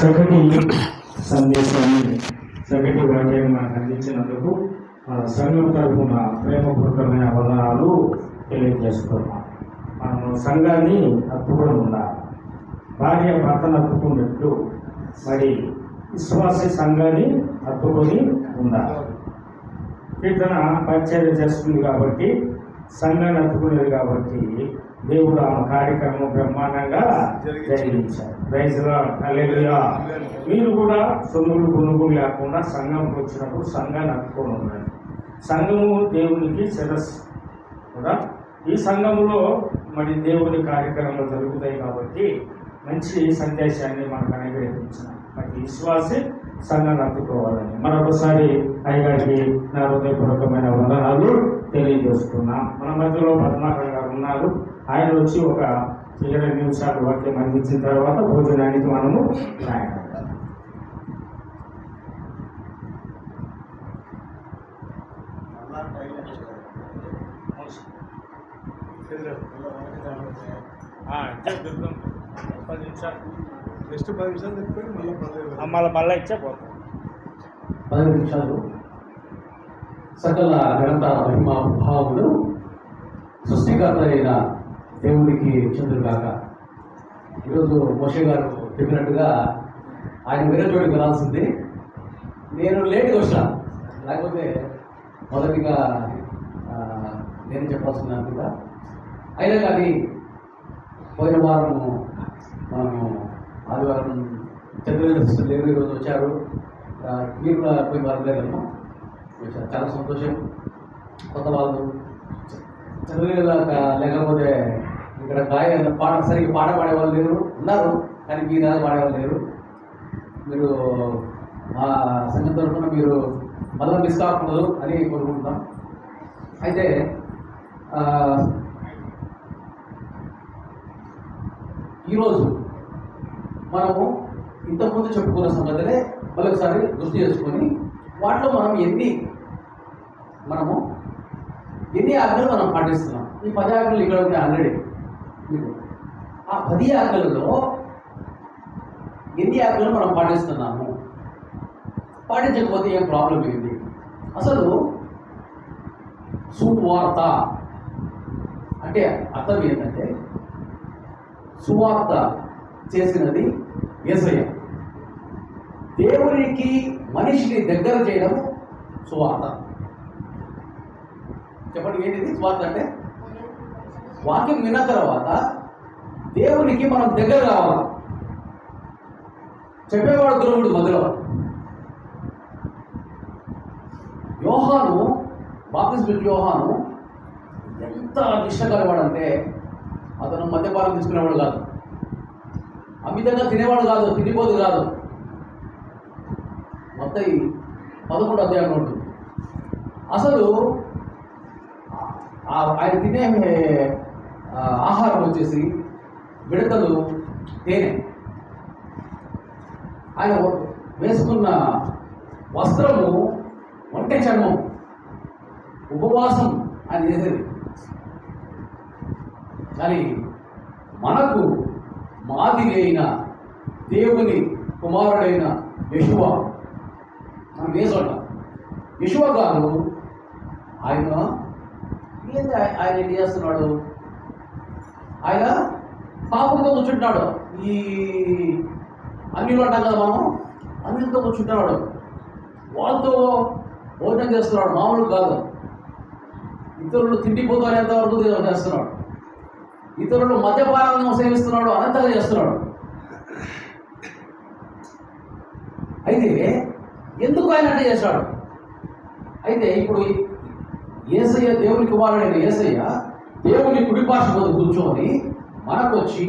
చక్కటి సందేశాన్ని చక్కటి వాక్యాన్ని మనకు అందించినందుకు సంఘం తరఫున ప్రేమపూర్వకమైన వందనాలు తెలియజేస్తున్నాం మనము సంఘాన్ని అప్పుకొని ఉండాలి. భార్య భర్తను అప్పుకున్నట్టు మరి విశ్వాస సంఘాన్ని అప్పుకొని ఉండాలి. కీర్తన పరిచయం చేస్తుంది కాబట్టి సంఘాన్ని అప్పుకునేది కాబట్టి దేవుడు ఆ కార్యక్రమం బ్రహ్మాండంగా జరిగించారు. మీరు కూడా సొమ్ములు కొనుగోలు లేకుండా సంఘంకి వచ్చినప్పుడు సంఘాన్ని హత్తుకొని ఉండండి. సంఘము దేవునికి శిరస్సు కూడా ఈ సంఘంలో మరి దేవుని కార్యక్రమాలు జరుగుతాయి కాబట్టి మంచి సందేశాన్ని మనకు అనుగ్రహించిన ప్రతి విశ్వాసి సంఘాన్ని అందుకోవాలని మరొకసారి అయ్యగారికి నా హృదయపూర్వకమైన వందనాలు తెలియజేస్తున్నాం. మన మధ్యలో పద్మాకర్ ఉన్నారు. ఆయన వచ్చి ఒక ఇరవై నిమిషాలు వాక్యం అందించిన తర్వాత భోజనానికి మనము ప్రయాణం పది నిమిషాలు. పది నిమిషాలు చెప్పుకొని మళ్ళీ పదవి మళ్ళీ మళ్ళీ ఇచ్చే పోతాం. పది నిమిషాలు. సకల ఘనత మహిమ భావములు సృష్టికర్త అయిన దేవునికి కాక ఈరోజు మోషే గారు చెప్పినట్టుగా ఆయన వేరే చోటికి వెళ్ళాల్సింది. నేను లేట్గా వచ్చాను. లేకపోతే మొదటిగా నేను చెప్పాల్సిన కూడా అయినా కానీ పోయిన వారము మనము ఆదివారం చంద్రగిరి లేరు ఈరోజు వచ్చారు. మీరు కూడా పోయిన వారం లేదమ్మా చాలా సంతోషం. కొత్త వాళ్ళు చంద్రగిరి లేకపోతే ఇక్కడ గాయ పాట సరిగ్గా పాట పాడేవాళ్ళు లేరు ఉన్నారు కానీ మీ దాకా పాడేవాళ్ళు లేరు. మీరు మా సంఘం తరఫున మీరు మళ్ళీ మిస్ కాకూడదు అని కోరుకుంటున్నాం. అయితే ఈరోజు మనము ఇంతకుముందు చెప్పుకున్న సంగతులే మళ్ళీ ఒకసారి గుర్తు చేసుకొని వాటిలో మనం ఎన్ని మనము ఎన్ని ఆజ్ఞలు మనం పాటిస్తున్నాం? ఈ పది ఆజ్ఞలు ఇక్కడ ఉంది ఆల్రెడీ మీకు. ఆ పది ఆజ్ఞలలో ఎన్ని ఆజ్ఞలు మనం పాటిస్తున్నాము? పాటించకపోతే ఏం ప్రాబ్లం ఏంది అసలు సువార్త అంటే అర్థం ఏంటంటే సువార్త చేసినది యేసయ్య దేవునికి మనిషిని దగ్గర చేయడం సువార్త. చెప్పండి ఏంటిది స్వార్థ అంటే? వాక్యం విన్న తర్వాత దేవునికి మనం దగ్గర రావాలి చెప్పేవాడు గురువుడు మధ్యలో యోహాను బాప్తిస్మిక్ యోహాను ఎంత నిష్ట కలవాడంటే అతను మద్యపానం తీసుకునేవాడు కాదు. అమితంగా తినేవాడు కాదు తినిపోదు కాదు. మొత్తం పదకొండు అధ్యాయం ఉంటుంది. అసలు ఆయన తినే ఆహారం వచ్చేసి విడతలు తేనె. ఆయన వేసుకున్న వస్త్రము ఒంటె చర్మం ఉపవాసం ఆయన చేసేది. కానీ మనకు మాదిరి అయిన దేవుని కుమారుడైన యశువ మనం వేసోట యశువ గారు ఆయన ఏంది ఆయన ఏం చేస్తున్నాడు? ఆయన పాపంతో కూర్చుంటున్నాడు. ఈ అన్నిలు అంటాం కదా మనం? అన్నిలతో కూర్చుంటున్నాడు. వాళ్ళతో భోజనం చేస్తున్నాడు. మామూలు కాదు. ఇతరులు తిండిపోతారు ఎంతవరకు చేస్తున్నాడు. ఇతరులు మద్యపానాలను సేవిస్తున్నాడు అనంతగా చేస్తున్నాడు. అయితే ఎందుకు ఆయన అంటే చేశాడు? అయితే ఇప్పుడు ఏసయ్య దేవుని కుమారుడైన ఏసయ్య దేవుని కుడిపాష మీద కూర్చొని మనకు వచ్చి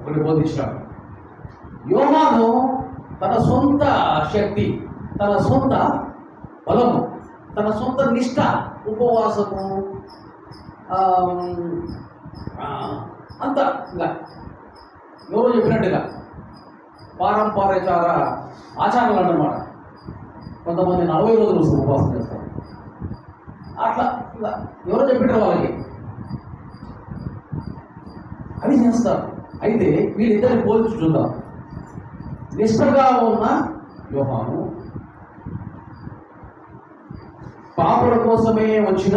ఒకటి బోధించాడు యోహాను తన సొంత శక్తి తన సొంత బలము తన సొంత నిష్ట ఉపవాసము అంత ఇలా ఎవరో చెప్పినట్టుగా పారంపర్యచార ఆచారాలు అన్నమాట. కొంతమంది నలభై రోజులు ఉపవాసం చేస్తారు. అట్లా ఎవరో చెప్పారు వాళ్ళకి. అవి చేస్తారు. అయితే వీళ్ళిద్దరిని పోల్చి చూద్దాం. నిష్ఠగా ఉన్న యోహాను పాపుల కోసమే వచ్చిన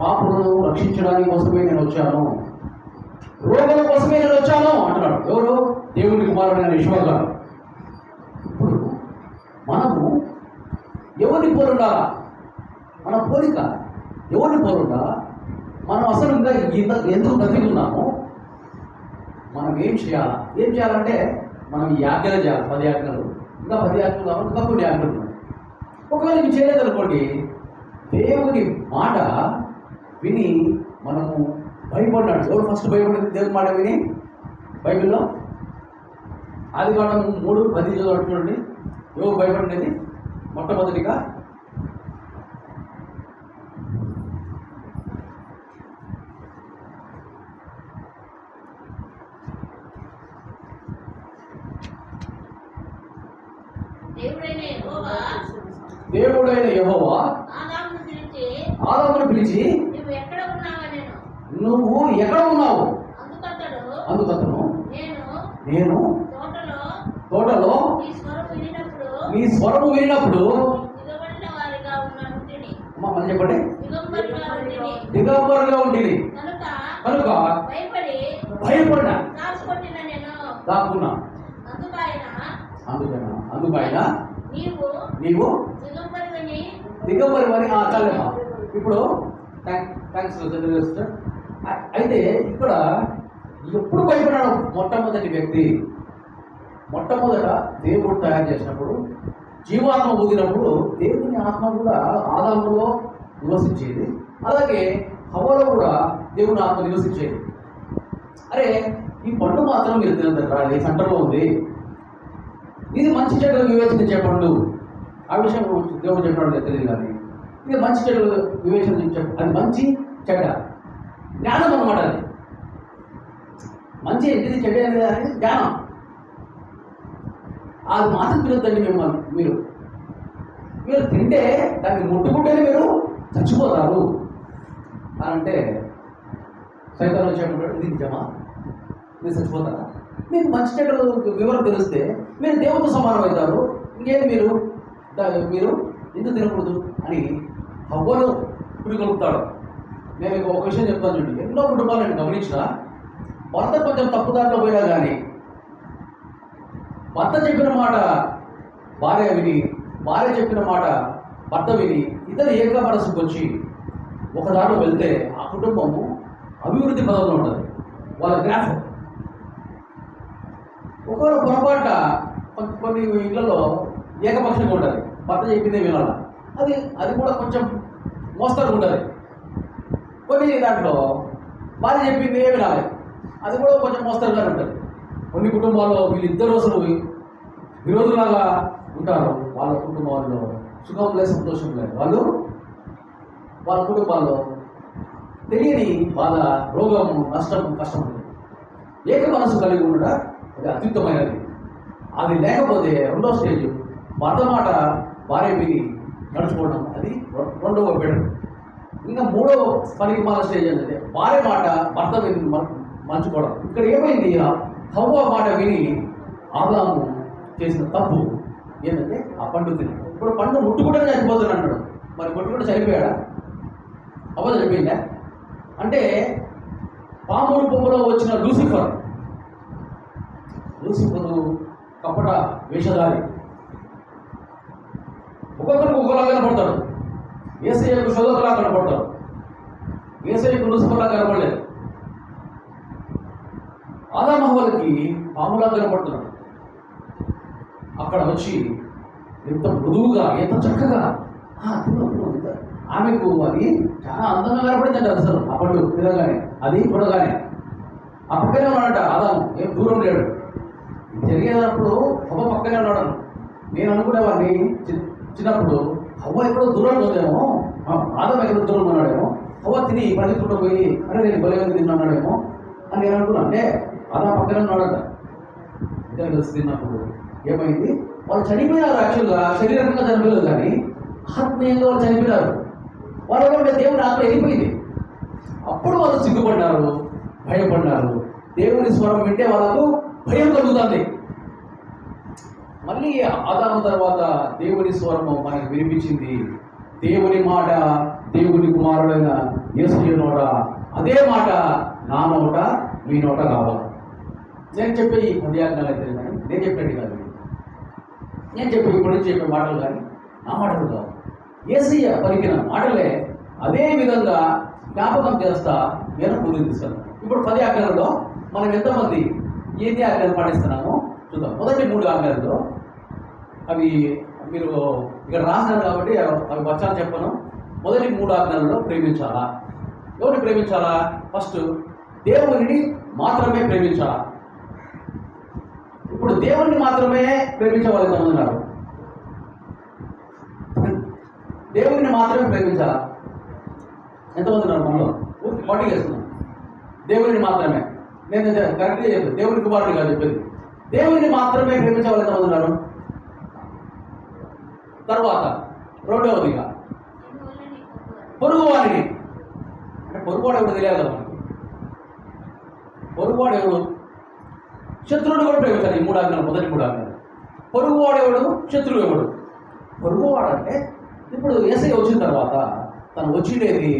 పాపులను రక్షించడానికి కోసమే నేను వచ్చాను. రోగుల కోసమే నేను వచ్చాను అంటున్నాడు. ఎవరు? దేవుడి కుమారుడైన విశ్వ గారు. ఇప్పుడు మనము ఎవరిని పోలుండాలా? మన పోలిక. ఎవరిని పోలుండాలా మనం అసలు ఇంకా ఇంత ఎందుకు బ్రతికున్నాము? మనం ఏం చేయాలా? ఏం చేయాలంటే మనం ఈ చేయాలి. పది యాజ్ఞలు. ఇంకా పది యాజ్ఞలు కాబట్టి ఇంకా కొన్ని యాజ్ఞలు ఉన్నాయి. ఒకవేళ ఇవి చేయలేదనుకోండి దేవుని మాట విని మనము భయపడ్డాడు. ఎవరు ఫస్ట్ భయపడింది? దేవుని మాట విని బైబిల్లో? ఆది కాండం మూడు పది చదవండి ఎవరు భయపడినది మొట్టమొదటిగా దేవుడైన యెహోవా దేవుడైన యెహోవా ఆదామును పిలిచి నువ్వు ఎక్కడ ఉన్నావా అందుకతను నేను తోటలో నీ నీ స్వరము విన్నప్పుడు మళ్ళీ చెప్పండి. దిగంబరిగా ఉండేది కనుక కనుక భయపడి భయపడినా? దాక్కున్నా అందుకైన? అందుకైనా నీవు దిగంబరివని దిగంబరి అని ఆ చాలేమా ఇప్పుడు థ్యాంక్స్ సిస్టర్ అయితే ఇక్కడ ఎప్పుడు భయపడ్డాడు మొట్టమొదటి వ్యక్తి? మొట్టమొదట దేవుడు తయారు చేసినప్పుడు జీవాత్మ ఊదినప్పుడు దేవుని ఆత్మ కూడా ఆదాములో నివసించేది. అలాగే హవలో కూడా దేవుని ఆత్మ నివసించేది. అరే ఈ పండు మాత్రం మీరు తినదంటారా సెంటర్లో ఉంది. ఇది మంచి చెడ్డ వివేచన పండు ఆ విషయం దేవుడు చెప్పడం తెలియదు కానీ ఇది మంచి చెడు వివేచన చెప్ప. అది మంచి చెడ్డ. జ్ఞానం అనమాట అది. మంచి ఇది చెడ్డ అనేది జ్ఞానం. అది మాత్రం తినొద్దండి మిమ్మల్ని మీరు. మీరు తింటే దాన్ని ముట్టుకుంటేనే మీరు చచ్చిపోతారు. అని అంటే సైతం వచ్చేటప్పుడు ఇది నిజమా? మీరు చచ్చిపోతారా? మీకు మంచి చెడ్డ వివరం తెలిస్తే మీరు దేవుడితో సమానం అవుతారు. ఇంకేది మీరు? మీరు ఎందుకు తినకూడదు? అని హవ్వను పురిగొలుపుతాడు. నేను ఒక విషయం చెప్తాను చూడండి. ఎన్నో కుటుంబాలు నేను గమనించిన భర్త కొంచెం తప్పుదారిలో పోయినా కానీ భర్త చెప్పిన మాట భార్య విని భార్య చెప్పిన మాట భర్త విని ఇద్దరు ఏక మనసుకు వచ్చి ఒక దారిలో వెళ్తే ఆ కుటుంబము అభివృద్ధి పదంలో ఉంటుంది. వాళ్ళ గ్రాఫ్. ఒకవేళ పొరపాట కొన్ని ఇళ్ళలో ఏకపక్షంగా ఉంటుంది. భర్త చెప్పిందే వినాలి. అది అది కూడా కొంచెం మోస్తరుగా ఉండాలి కొన్ని దాంట్లో భార్య చెప్పింది వినాలి. అది కూడా కొంచెం మోస్తరుగా ఉంటుంది. కొన్ని కుటుంబాల్లో వీళ్ళిద్దరు అసలు విరోధులాగా ఉంటారు. వాళ్ళ కుటుంబాల్లో సుఖం లేదు సంతోషం లేదు. వాళ్ళు వాళ్ళ కుటుంబాల్లో తెలియని బాధ రోగము నష్టం కష్టం ఉంటుంది ఏక మనసు కలిగి ఉండడం అది అత్యుత్తమైనది. అది లేకపోతే రెండో స్టేజ్ భర్త మాట భార్య విని నడుచుకోవడం అది రెండవ బెటర్ ఇంకా మూడవ పనికి మాల స్టేజ్ ఏంటంటే భార్య మాట భర్త విని మంచుకోవడం ఇక్కడ ఏమైంది హవ్వ మాట విని ఆదాము చేసిన తప్పు ఏంటంటే ఆ పండు తిని. ఇప్పుడు పండు ముట్టుకుంటే చనిపోతాను అన్నాడు మరి ముట్టుకుంటే చనిపోయాడా? అవ్వ చనిపోయిందా? అంటే పాముడు బొమ్మలో వచ్చిన లూసిఫర్. లూసిఫరు కపట వేషధారి. ఒక్కొక్కరికి ఒక్కొక్కలా కనపడతాడు ఏసయ్యకు శోధకులా కనపడతాడు ఏసయ్యకు లూసిఫర్లా కనపడలేదు. ఆదామహ్వలకి పాములా కనపడుతున్నాడు అక్కడ వచ్చి ఎంత మృదువుగా ఎంత చక్కగా ఆమెకు అది చాలా అందంగా కనపడిందంట అసలు అప్పుడు తిరగానే తినగానే అది చూడగానే ఆ పక్కనే ఉన్నాడంట ఆదాము ఏం దూరం లేడు. జరిగేటప్పుడు ఒక పక్కనే ఉన్నాడు. నేను అనుకునేవాడిని చిన్నప్పుడు హవ్వ ఎక్కడో దూరం ఉందేమో మా ఆదాం ఎక్కడో దూరం ఉన్నాడేమో హవ్వ తిని పరిగెత్తుకుంటూ పోయి అరే నేను బలమైన తిన్నాడేమో అని నేను అనుకున్నా. అంటే ఆదా పక్కన ఉన్నాడట. ఇద్దరు కలిసి తిన్నప్పుడు ఏమైంది? వాళ్ళు చనిపోయినారు యాక్చువల్గా శరీరంగా చనిపోలేదు కానీ ఆత్మీయంగా వాళ్ళు చనిపోయినారు వాళ్ళ ఉండే దేవుని ఆత్మ వెళ్ళిపోయింది. అప్పుడు వాళ్ళు సిగ్గుపడ్డారు భయపడ్డారు. దేవుని స్వరం వింటే వాళ్ళకు భయం కలుగుతుంది. మళ్ళీ ఆదాము తర్వాత దేవుని స్వరము మనకు వినిపించింది. దేవుని మాట దేవుని కుమారుడైన యేసు నోట అదే మాట నా నోట మీ నోట కావాలి నేను చెప్పే ఈ పది అయితే కానీ నేను చెప్పేది కాదు. నేను చెప్పే ఇప్పటి నుంచి చెప్పే మాటలు కానీ నా మాటలు కావు. ఏసయ్య పలికిన మాటలే అదే విధంగా జ్ఞాపకం చేస్తా నేను ముందుకు ఇప్పుడు పది ఆజ్ఞలలో మనం ఎంతమంది ఎన్ని ఆజ్ఞలు పాటిస్తున్నాం? చూద్దాం. మొదటి మూడు ఆజ్ఞలలో అవి మీరు ఇక్కడ రాసినారు కాబట్టి అవి వచ్చాను చెప్పను. మొదటి మూడు ఆజ్ఞలలో ప్రేమించాలా? ఎవరిని ప్రేమించాలా? ఫస్ట్ దేవునిని మాత్రమే ప్రేమించాలా? ఇప్పుడు దేవుణ్ణి మాత్రమే ప్రేమించవాలి ఎంతమంది ఉన్నారు? దేవుణ్ణి మాత్రమే ప్రేమించాలా? ఎంతమంది ఉన్నారు మనలో? పార్టీ చేస్తున్నాం. దేవుని మాత్రమే. నేను కరెక్ట్గా చెప్పాను. దేవుడి కుమారుడు కాదు చెప్పేది. దేవుని మాత్రమే ప్రేమించే ఎంతమంది ఉన్నారు తర్వాత రెండవదిగా పొరుగు వారిని అంటే పొరుగువాడు ఎవడు తెలియాలి కదా పొరుగువాడు ఎవడు? శత్రువుని కూడా ప్రేమించాలి. ఈ మూడు ఆజ్ఞలు మొదటి మూడు ఆజ్ఞలు. పొరుగువాడు ఎవడు? శత్రువు ఎవడు? పొరుగువాడు అంటే ఇప్పుడు ఎస్ఐ వచ్చిన తర్వాత తను వచ్చిండేది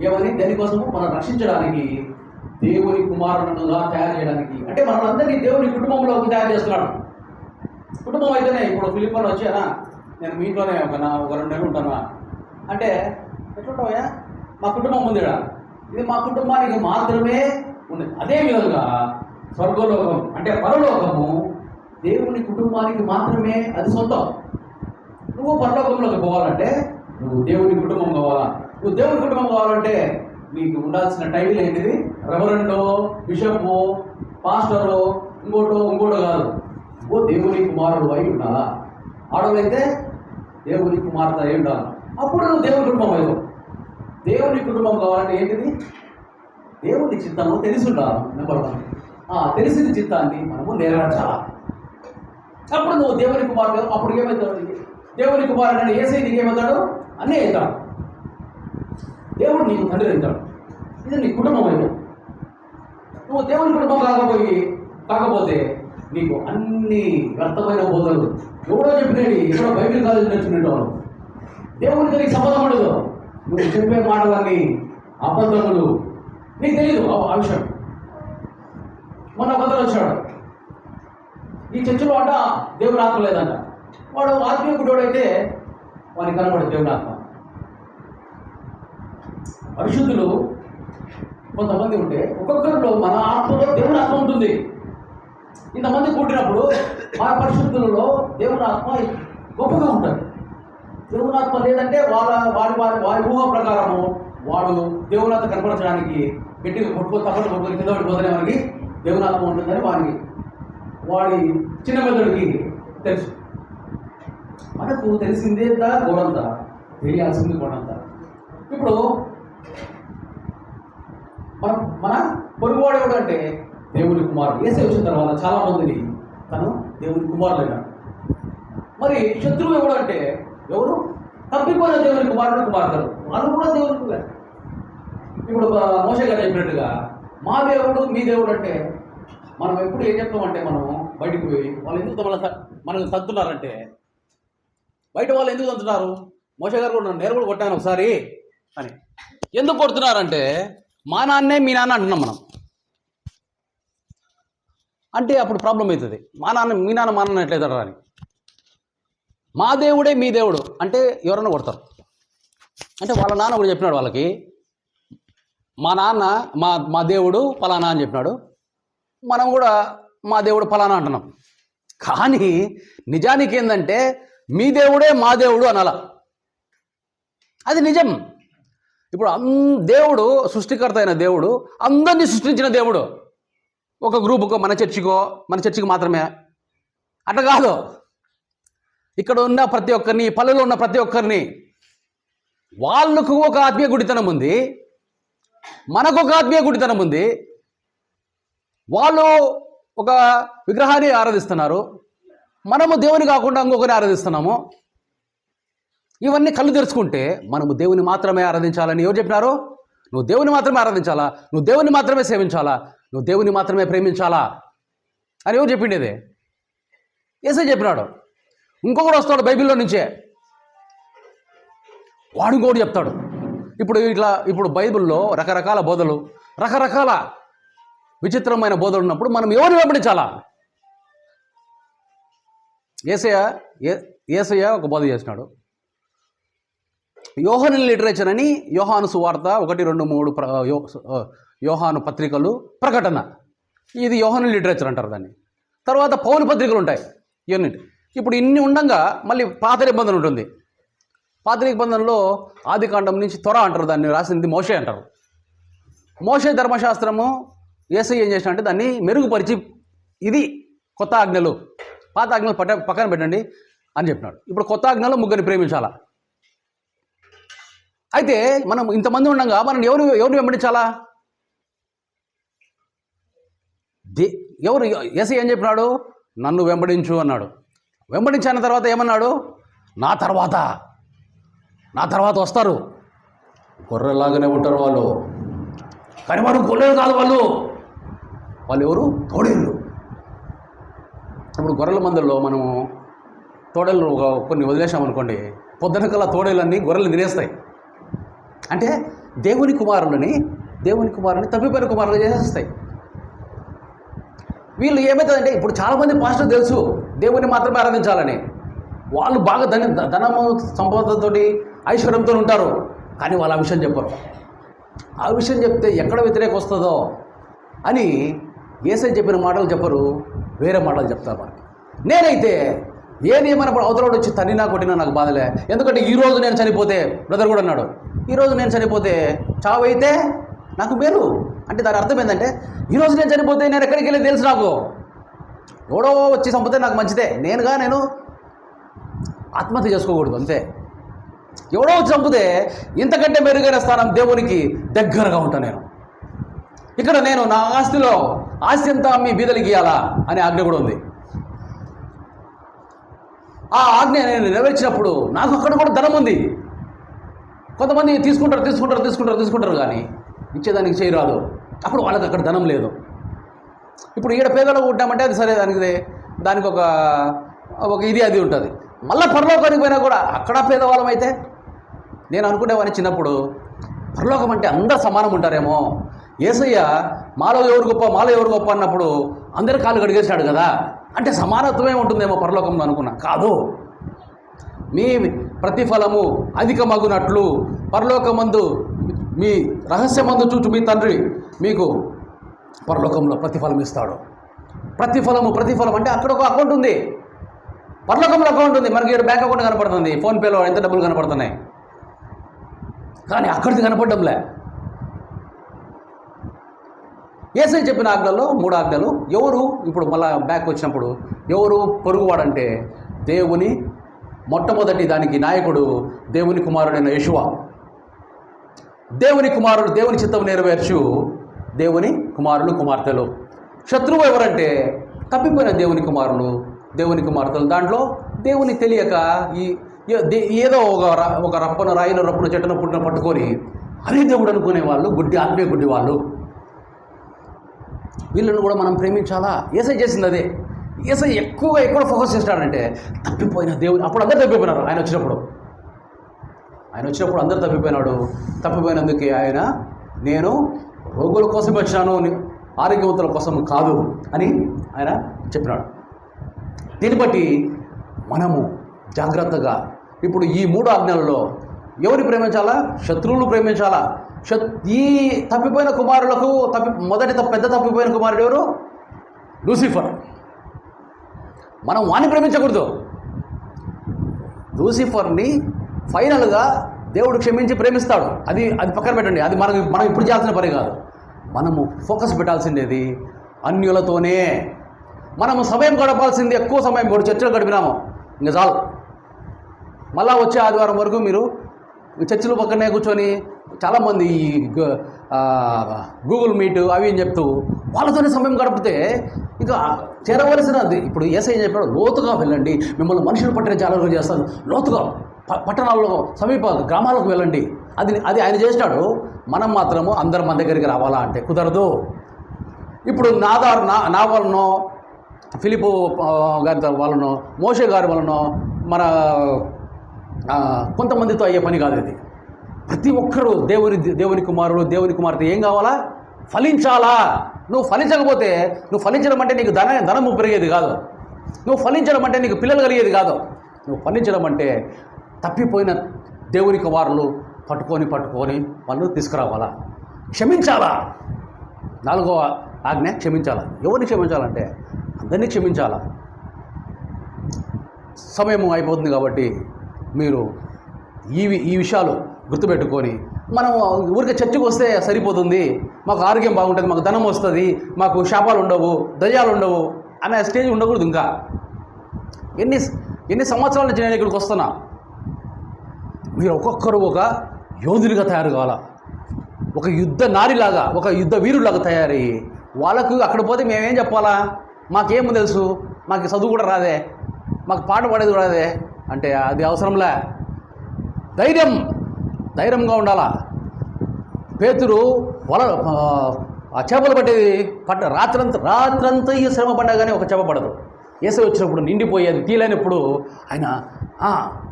ఏమని దేనికోసము? మనం రక్షించడానికి దేవుని కుమారుడుగా తయారు చేయడానికి. అంటే మనందరినీ దేవుని కుటుంబంలోకి తయారు చేస్తున్నాడు. కుటుంబం అయితేనే ఇప్పుడు ఫిలిపన్ వచ్చానా నేను మీ ఇంట్లోనే ఒక నా ఒక రెండు నెలలు ఉంటానా అంటే ఎట్లుంటావయ్యా? మా కుటుంబం ఉంది ఇది మా కుటుంబానికి మాత్రమే ఉంది. అదే విధంగా స్వర్గలోకం అంటే పరలోకము దేవుని కుటుంబానికి మాత్రమే అది సొంతం. నువ్వు పరలోకంలోకి పోవాలంటే నువ్వు దేవుని కుటుంబం కావాలా? నువ్వు దేవుని కుటుంబం కావాలంటే నీకు ఉండాల్సిన టైం ఏంటిది? రెవరెండో బిషప్ పాస్టరో ఇంకోటో ఇంకోటో కాదు. ఓ దేవుని కుమారుడు అయి ఉండాలా? ఆడవాళ్ళైతే దేవుని కుమార్తె అయి ఉండాలి. అప్పుడు నువ్వు దేవుని కుటుంబం అయ్యావు దేవుని కుటుంబం కావాలంటే ఏంటిది? దేవుని చిత్తము తెలిసి ఉండాలి నెంబర్ వన్ ఆ తెలిసిన చిత్తాన్ని మనము నెరవేర్చాలా? అప్పుడు నువ్వు దేవుని కుమారుడు అప్పుడు ఏమవుతాడు? దేవుని కుమారుడు అంటే ఏసై నీకు ఏమవుతాడు? అన్నీ అవుతాడు. దేవుడు నీకు తండ్రి అవుతాడు. ఇది నీ కుటుంబం అయితే. నువ్వు దేవుని కుటుంబం కాకపోయి కాకపోతే నీకు అన్ని వ్యర్థమైన బోధలు ఎవడో చెప్పినవి ఎవడో బైబిల్ కాలేజ్ నేర్చుకునేటవాడు దేవునికి నీకు సంబంధం ఉండదు. నువ్వు చెప్పే మాటలన్నీ అబద్ధములు. నీకు తెలియదు ఆ- ఆ విషయం. మొన్న అబద్ధాలు వచ్చాడు. ఈ చర్చలో అంట దేవుని ఆత్మ లేదంట. వాడు ఆత్మీయ గుడ్డోడైతే వాడిని కనబడదు దేవుని ఆత్మ. పరిశుద్ధులు కొంతమంది ఉంటే ఒక్కొక్కరిలో మన ఆత్మలో దేవుని ఆత్మ ఉంటుంది. ఇంతమంది కూడినప్పుడు మన పరిశుద్ధులలో దేవుని ఆత్మ గొప్పగా ఉంటుంది. దేవుని ఆత్మ లేదంటే వాళ్ళ వాడి వారి వారి ఊహ ప్రకారము వాడు దేవుని ఆత్మ కనపరచడానికి గట్టిగా కొట్టుకో తప్పని కొట్టుకొని కింద పడిపోతేనే వారికి దేవుని ఆత్మ ఉంటుందని వారి వాడి చిన్న మెదడుకి తెలుసు. మనకు తెలిసిందేంత గోడంత తెలియాల్సింది గోడంత ఇప్పుడు మనం మన పొరుగువాడు ఎవడు అంటే దేవుని కుమారుడు. ఏసే వచ్చిన తర్వాత చాలా మందిని తను దేవుని కుమారుడు అయినాడు మరి శత్రువు ఎవడు అంటే ఎవరు? తప్పిపోయిన దేవుని కుమారుడు కుమార్తెలు. వాళ్ళు కూడా దేవుని కుమారు ఇప్పుడు మోస గారు చెప్పినట్టుగా మా దేవుడు మీ దేవుడు అంటే మనం ఎప్పుడు ఏం చెప్తామంటే మనం బయటకు పోయి వాళ్ళు ఎందుకు మన మనల్ని తంతున్నారంటే బయట వాళ్ళు ఎందుకు తంతున్నారు మోస గారు కూడా నేను కూడా కొట్టాను ఒకసారి అని. ఎందుకు కొడుతున్నారంటే మా నాన్నే మీ నాన్న అంటున్నాం మనం. అంటే అప్పుడు ప్రాబ్లం అవుతుంది. మా నాన్న మీ నాన్న మా నాన్న ఎట్లయితాడు అని. మా దేవుడే మీ దేవుడు. అంటే ఎవరన్నా కొడతారు. అంటే వాళ్ళ నాన్న కూడా చెప్పినాడు వాళ్ళకి మా నాన్న మా మా దేవుడు ఫలానా అని చెప్పినాడు. మనం కూడా మా దేవుడు ఫలానా అంటున్నాం. కానీ నిజానికి ఏంటంటే మీ దేవుడే మా దేవుడు అనాల. అది నిజం. ఇప్పుడు అం దేవుడు సృష్టికర్త అయిన దేవుడు అందరినీ సృష్టించిన దేవుడు. ఒక గ్రూపుకో మన చర్చికో మన చర్చికి మాత్రమే. అట్లా కాదు. ఇక్కడ ఉన్న ప్రతి ఒక్కరిని పల్లెలో ఉన్న ప్రతి ఒక్కరిని వాళ్ళకు ఒక ఆత్మీయ గుడితనం ఉంది. మనకు ఒక ఆత్మీయ గుడితనం ఉంది. వాళ్ళు ఒక విగ్రహాన్ని ఆరాధిస్తున్నారు. మనము దేవుని కాకుండా ఇంకొకరిని ఆరాధిస్తున్నాము. ఇవన్నీ కళ్ళు తెరుచుకుంటే మనము దేవుని మాత్రమే ఆరాధించాలని ఎవరు చెప్పినారు? నువ్వు దేవుని మాత్రమే ఆరాధించాలా? నువ్వు దేవుని మాత్రమే సేవించాలా? నువ్వు దేవుని మాత్రమే ప్రేమించాలా? అని ఎవరు చెప్పిండేది? ఏసే చెప్పినాడు. ఇంకొకడు వస్తాడు బైబిల్లో నుంచే. వాడు ఇంకోటి చెప్తాడు. ఇప్పుడు ఇట్లా ఇప్పుడు బైబిల్లో రకరకాల బోధలు రకరకాల విచిత్రమైన బోధలు ఉన్నప్పుడు మనం ఎవరిని వెంబడించాలా? ఏసయ్య ఏ ఏసయ్య ఒక బోధ చేసినాడు. యోహాను లిటరేచర్ అని యోహాను సువార్త ఒకటి రెండు మూడు ప్ర యోహాను పత్రికలు ప్రకటన. ఇది యోహాను లిటరేచర్ అంటారు దాన్ని. తర్వాత పౌలు పత్రికలు ఉంటాయి. యూనిట్ ఇప్పుడు ఇన్ని ఉండగా మళ్ళీ పాత నిబంధన ఉంటుంది. పాత నిబంధనలో ఆది కాండం నుంచి త్వర అంటారు దాన్ని రాసింది మోషే అంటారు. మోషే ధర్మశాస్త్రము ఏసై ఏం చేసిన అంటే దాన్ని మెరుగుపరిచి ఇది కొత్త ఆజ్ఞలు. పాత ఆజ్ఞలు పట్ట పక్కన పెట్టండి అని చెప్పినాడు. ఇప్పుడు కొత్త ఆజ్ఞలో ముగ్గురిని ప్రేమించాలా? అయితే మనం ఇంతమంది ఉండగా మనం ఎవరు ఎవరిని వెంబడించాలా? దే ఎవరు ఏసై ఏం చెప్పినాడు? నన్ను వెంబడించు అన్నాడు. వెంబడించిన తర్వాత ఏమన్నాడు? నా తర్వాత నా తర్వాత వస్తారు. గొర్రెలాగానే ఉంటారు వాళ్ళు. కానీ వాడు గొర్రెలు కాదు వాళ్ళు. వాళ్ళు ఎవరు? తోడేళ్ళు. ఇప్పుడు గొర్రెల మందుల్లో మనము తోడేళ్ళు కొన్ని వదిలేసామనుకోండి పొద్దున కల్లా తోడేళ్ళన్నీ గొర్రెలు తినేస్తాయి. అంటే దేవుని కుమారులని దేవుని కుమారుని తప్పిపోయిన కుమారులు చేసేస్తాయి. వీళ్ళు ఏమవుతుందంటే ఇప్పుడు చాలామంది పాస్టర్ తెలుసు దేవుని మాత్రమే ఆరాధించాలని. వాళ్ళు బాగా ధన ధనము సంపదతో ఐశ్వర్యంతో ఉంటారు. కానీ వాళ్ళు ఆ విషయం చెప్పరు. ఆ విషయం చెప్తే ఎక్కడ వ్యతిరేక వస్తుందో అని ఏసై చెప్పిన మాటలు చెప్పరు వేరే మాటలు చెప్తారు మనకి. నేనైతే ఏది ఏమైనప్పుడు అవతలోడు వచ్చి తన్నినా కొట్టినా నాకు బాధలే ఎందుకంటే ఈరోజు నేను చనిపోతే బ్రదర్ కూడా అన్నాడు ఈరోజు నేను చనిపోతే చావు అయితే నాకు మేలు. అంటే దాని అర్థం ఏంటంటే ఈరోజు నేను చనిపోతే నేను ఎక్కడికి వెళ్ళి తెలుసు నాకు. ఎవడో వచ్చి చంపితే నాకు మంచిదే. నేనుగా నేను ఆత్మహత్య చేసుకోకూడదు అంతే. ఎవడో వచ్చి చంపితే ఇంతకంటే మెరుగైన స్థానం దేవునికి దగ్గరగా ఉంటాను నేను. ఇక్కడ నేను నా ఆస్తిలో ఆస్తి అంతా అమ్మి బీదలకి ఇయ్యాలా? అనే ఆజ్ఞ కూడా ఉంది. ఆ ఆజ్ఞ నేను నెరవేర్చినప్పుడు నాకు అక్కడ కూడా ధనం ఉంది. కొంతమంది తీసుకుంటారు తీసుకుంటారు తీసుకుంటారు తీసుకుంటారు కానీ ఇచ్చేదానికి చేయరాదు అప్పుడు వాళ్ళకి అక్కడ ధనం లేదు. ఇప్పుడు ఈడ పేదలో ఉంటామంటే అది సరే దానికి దానికి ఒక ఒక ఇది అది ఉంటుంది. మళ్ళీ పరలోకానికి పోయినా కూడా అక్కడ పేదవాళ్ళం అయితే నేను అనుకునేవాడిని చిన్నప్పుడు పరలోకం అంటే అందరు సమానం ఉంటారేమో. ఏసయ్య మాలో ఎవరు గొప్ప మాలో ఎవరు గొప్ప అన్నప్పుడు అందరు కాళ్ళు కడిగేసాడు కదా. అంటే సమానత్వమే ఉంటుందేమో పరలోకంలో అనుకున్నా. కాదు. మీ ప్రతిఫలము అధికమగునట్లు పరలోకమందు మీ రహస్యమందు చూచు మీ తండ్రి మీకు పరలోకంలో ప్రతిఫలం ఇస్తాడు ప్రతిఫలము ప్రతిఫలం అంటే అక్కడ ఒక అకౌంట్ ఉంది. పరలోకంలో అకౌంట్ ఉంది. మనకి ఇక్కడ బ్యాంక్ అకౌంట్ కనపడుతుంది. ఫోన్పేలో ఎంత డబ్బులు కనపడుతున్నాయి. కానీ అక్కడిది కనపడడంలే. ఏసై చెప్పిన ఆజ్ఞల్లో మూడు ఆజ్ఞలు. ఎవరు? ఇప్పుడు మళ్ళా బ్యాక్ వచ్చినప్పుడు. ఎవరు? పొరుగువాడంటే దేవుని మొట్టమొదటి దానికి నాయకుడు దేవుని కుమారుడైన యశువ దేవుని కుమారుడు దేవుని చిత్తం నెరవేర్చు దేవుని కుమారులు కుమార్తెలు. శత్రువు ఎవరంటే తప్పిపోయిన దేవుని కుమారులు. దేవుని కుమార్తెలు దాంట్లో దేవుని తెలియక ఈ దే- ఏదో ఒక ర- ఒక రప్పన రాయిన రప్పున చెట్టున పుట్టిన పట్టుకొని అరే దేవుడు అనుకునే వాళ్ళు గుడ్డి ఆత్మీయ గుడ్డి వాళ్ళు వీళ్ళను కూడా మనం ప్రేమించాలా? ఏసై చేసింది అదే. ఏసై ఎక్కువగా ఎక్కడ ఫోకస్ చేస్తాడంటే తప్పిపోయిన దేవుడు. అప్పుడు అందరు తప్పిపోయినారు ఆయన వచ్చినప్పుడు. ఆయన వచ్చినప్పుడు అందరు తప్పిపోయినాడు. తప్పిపోయినందుకే ఆయన నేను రోగుల కోసం వచ్చాను ఆరోగ్యవంతుల కోసం కాదు అని ఆయన చెప్పినాడు. దీన్ని బట్టి మనము జాగ్రత్తగా ఇప్పుడు ఈ మూడు ఆజ్ఞలలో ఎవరిని ప్రేమించాలా? శత్రువులు ప్రేమించాలా? ఈ తప్పిపోయిన కుమారులకు తప్పి మొదటి పెద్ద తప్పిపోయిన కుమారుడు ఎవరు? లూసిఫర్. మనం వాణ్ణి ప్రేమించకూడదు. లూసిఫర్ని ఫైనల్గా దేవుడు క్షమించి ప్రేమిస్తాడు. అది అది పక్కన పెట్టండి. అది మనం మనం ఇప్పుడు చేయాల్సిన పని కాదు. మనము ఫోకస్ పెట్టాల్సిందేది అన్యులతోనే. మనము సమయం గడపాల్సింది ఎక్కువ సమయం మూడు చర్చలు గడిపినాము. ఇంకా చాలు. మళ్ళా వచ్చే ఆదివారం వరకు మీరు చర్చిల పక్కనే కూర్చొని చాలామంది ఈ గ- గూగుల్ మీట్ అవి అని చెప్తూ వాళ్ళతోనే సమయం గడిపితే ఇంకా చేరవలసినది ఇప్పుడు ఏసై చెప్పాడు? లోతుగా వెళ్ళండి. మిమ్మల్ని మనుషులు పట్టిన చాలా చేస్తాను లోతుగా ప- పట్టణాల్లో సమీప గ్రామాలకు వెళ్ళండి. అది అది ఆయన చేసినాడు మనం మాత్రము అందరం మన దగ్గరికి రావాలా అంటే కుదరదు. ఇప్పుడు నాదార్ నా నా వలనో ఫిలిపు గారి వాళ్ళను మోషే గారి వలన మన కొంతమందితో అయ్యే పని కాదు ఇది. ప్రతి ఒక్కరూ దేవుని దేవుని కుమారుడు దేవుని కుమార్తె ఏం కావాలా? ఫలించాలా? నువ్వు ఫలించకపోతే నువ్వు ఫలించడం అంటే నీకు ధన ధనము పెరిగేది కాదు. నువ్వు ఫలించడం అంటే నీకు పిల్లలు కలిగేది కాదు. నువ్వు ఫలించడం అంటే తప్పిపోయిన దేవుని కుమారులు పట్టుకొని పట్టుకొని వాళ్ళు తీసుకురావాలా? క్షమించాలా? నాలుగవ ఆజ్ఞ క్షమించాలా? ఎవరిని క్షమించాలంటే అందరినీ క్షమించాలా? సమయం అయిపోతుంది కాబట్టి మీరు ఈ వి- ఈ విషయాలు గుర్తుపెట్టుకొని మనం ఊరికే చర్చకు వస్తే సరిపోతుంది. మాకు ఆరోగ్యం బాగుంటుంది మాకు ధనం వస్తుంది మాకు శాపాలు ఉండవు దయ్యాలు ఉండవు అనే స్టేజ్ ఉండకూడదు ఇంకా. ఎన్ని ఎన్ని సంవత్సరాల నుంచి నేను ఇక్కడికి వస్తున్నా? మీరు ఒక్కొక్కరు ఒక యోధుడిగా తయారు కావాలా? ఒక యుద్ధ నారిలాగా ఒక యుద్ధ వీరులాగా తయారయ్యి వాళ్ళకు అక్కడ పోతే మేమేం చెప్పాలా? మాకేం తెలుసు? మాకు చదువు కూడా రాదే మాకు పాట పాడేది కూడా రాదే. అంటే అది అవసరంలే. ధైర్యం. ధైర్యంగా ఉండాలా? పేతురు వల ఆ, చేపలు పట్టేది పట్ట రాత్రంతా రాత్రంతా ఈ శ్రమ పడ్డా కానీ ఒక చేప పడదు. ఏసై వచ్చినప్పుడు నిండిపోయేది తీలేనప్పుడు ఆయన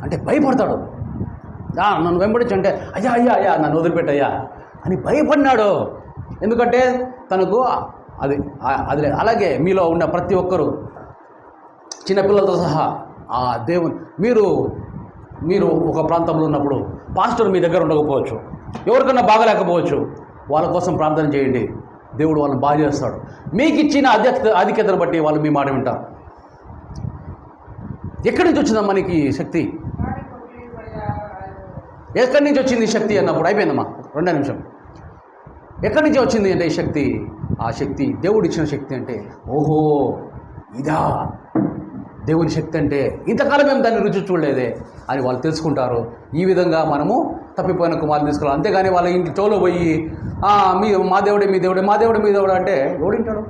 అంటే భయపడతాడు. నన్ను వెంబడించు అంటే అయ్యా అయ్యా అయ్యా నన్ను వదిలిపెట్టయ్యా అని భయపడినాడు. ఎందుకంటే తనకు అది అది అలాగే మీలో ఉన్న ప్రతి ఒక్కరూ చిన్నపిల్లలతో సహా ఆ దేవుని. మీరు మీరు ఒక ప్రాంతంలో ఉన్నప్పుడు పాస్టర్ మీ దగ్గర ఉండకపోవచ్చు. ఎవరికన్నా బాగలేకపోవచ్చు. వాళ్ళ కోసం ప్రార్థన చేయండి. దేవుడు వాళ్ళని బాగా చేస్తాడు. మీకు ఇచ్చిన అధ్యక్ష ఆధిక్యతను బట్టి వాళ్ళు మీ మాట వింటారు. ఎక్కడి నుంచి వచ్చిందా మనకి ఈ శక్తి? ఎక్కడి నుంచి వచ్చింది ఈ శక్తి అన్నప్పుడు? అయిపోయిందమ్మా. రెండో నిమిషం. ఎక్కడి నుంచి వచ్చింది అంటే ఈ శక్తి? ఆ శక్తి దేవుడు ఇచ్చిన శక్తి అంటే ఓహో ఇదా. దేవుని శక్తి అంటే ఇంతకాలం మేము దాన్ని రుచి చూడలేదే అని వాళ్ళు తెలుసుకుంటారు. ఈ విధంగా మనము తప్పిపోయిన కుమారులు తీసుకురావాలి. అంతేగాని వాళ్ళ ఇంటి చోలో పోయి మీ మా దేవుడే మీ దేవుడే మా దేవుడే మీ దేవుడే అంటే ఎవడింటాడు?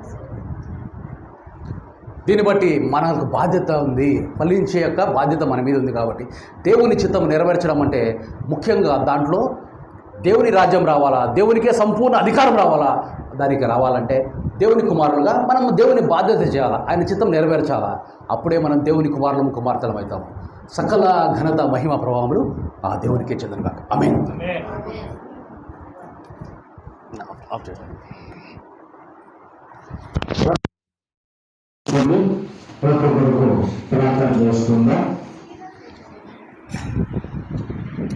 దీన్ని బట్టి మనకు బాధ్యత ఉంది. ఫలించే యొక్క బాధ్యత మన మీద ఉంది కాబట్టి. దేవుని చిత్తం నెరవేర్చడం అంటే ముఖ్యంగా దాంట్లో దేవుని రాజ్యం రావాలా? దేవునికే సంపూర్ణ అధికారం రావాలా? దానికి రావాలంటే దేవుని కుమారులుగా మనం దేవుని బాధ్యత చేయాలా? ఆయన చిత్తం నెరవేర్చాలా? అప్పుడే మనం దేవుని కుమారులం కుమార్తెలం అవుతాము. సకల ఘనత మహిమ ప్రభావములు ఆ దేవునికే చెందనుగా ఆమె ప్రతి ఒక్కరికి ప్రార్థన చేసుకుందాం